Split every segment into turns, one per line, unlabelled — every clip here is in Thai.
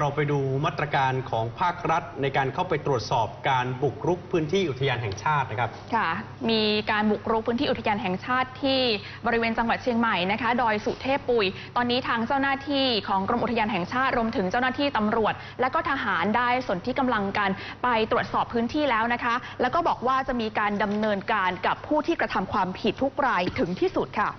เราไปดูมาตรการของภาครัฐในการเข้าไปตรวจสอบการบุกรุกพื้นที่อุทยานแห่งชาตินะครับ
ค่ะ มีการบุกรุกพื้นที่อุทยานแห่งชาติที่บริเวณจังหวัดเชียงใหม่นะคะ ดอยสุเทพปุย ตอนนี้ทางเจ้าหน้าที่ของกรมอุทยานแห่งชาติรวมถึงเจ้าหน้าที่ตำรวจ และก็ทหารได้สนที่กำลังกันไปตรวจสอบพื้นที่แล้วนะคะ แล้วก็บอกว่าจะมีการดำเนินการกับผู้ที่กระทำความผิดทุกรายถึงที่สุดค่ะ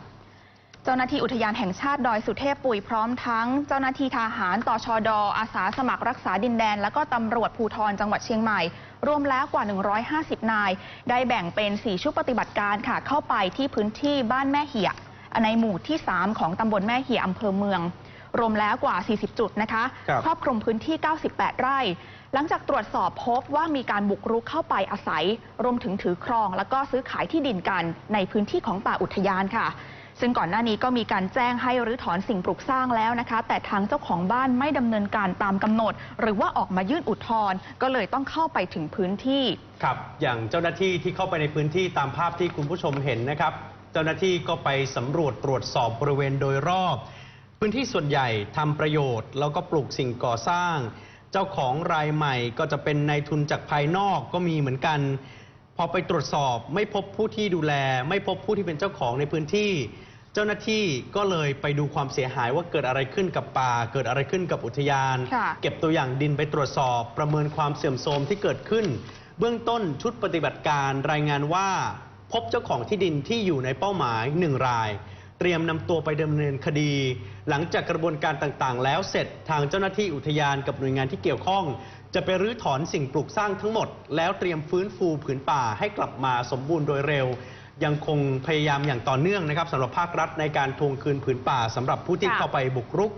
จ้าหน้าที่อุทยานแห่งชาติดอยสุเทพปุ๋ยพร้อมทั้ง เจ้าหน้าที่ทหารตชดอาสาสมัครรักษาดินแดน และก็ตำรวจภูธรจังหวัดเชียงใหม่ รวมแล้วกว่า 150 นาย ได้แบ่งเป็น 4 ชุดปฏิบัติการค่ะ เข้าไปที่พื้นที่บ้านแม่เหี่ยในหมู่ที่ 3 ของตำบลแม่เหี่ยอำเภอเมือง รวมแล้วกว่า 40 จุดนะคะ
ครับ
ครอบคลุมพื้นที่ 98 ไร่ หลังจากตรวจสอบพบว่ามีการบุกรุกเข้าไปอาศัย รวมถึงถือครอง แล้วก็ซื้อขายที่ดินกันในพื้นที่ของป่าอุทยานค่ะ ซึ่งก่อนหน้านี้ก็มีการแจ้งให้รื้อถอนสิ่งปลูกสร้างแล้วนะคะ แต่ทางเจ้าของบ้านไม่ดำเนินการตามกำหนด หรือว่าออกมายื่นอุทธรณ์ก็เลยต้องเข้าไปถึงพื้นที่
ครับ อย่างเจ้าหน้าที่ที่เข้าไปในพื้นที่ตามภาพที่คุณผู้ชมเห็นนะครับ เจ้าหน้าที่ก็ไปสำรวจตรวจสอบบริเวณโดยรอบ พื้นที่ส่วนใหญ่ทำประโยชน์ แล้วก็ปลูกสิ่งก่อสร้าง เจ้าของรายใหม่ก็จะเป็นนายทุนจากภายนอกก็มีเหมือนกัน พอไปตรวจสอบไม่พบผู้ที่ดูแล ไม่พบผู้ที่เป็นเจ้าของในพื้นที่ เจ้าหน้าที่ก็เลยไปดูความเสียหายว่าเกิดอะไรขึ้นกับป่า เกิดอะไรขึ้นกับอุทยาน
ค่ะ
เก็บตัวอย่างดินไปตรวจสอบ ประเมินความเสื่อมโทรมที่เกิดขึ้น เบื้องต้นชุดปฏิบัติการรายงานว่า พบเจ้าของที่ดินที่อยู่ในเป้าหมายหนึ่งราย เตรียมนำตัวไปดำเนินคดี หลังจากกระบวนการต่างๆ แล้วเสร็จทางเจ้าหน้าที่อุทยานกับหน่วยงานที่เกี่ยวข้อง จะไปรื้อถอนสิ่งปลูกสร้างทั้งหมด แล้วเตรียมฟื้นฟูผืนป่าให้กลับมาสมบูรณ์โดยเร็ว ยังคงพยายามอย่างต่อเนื่องนะครับสำหรับภาครัฐในการทวงคืนผืนป่าสำหรับผู้ที่
ค่ะ
เข้าไปบุกรุก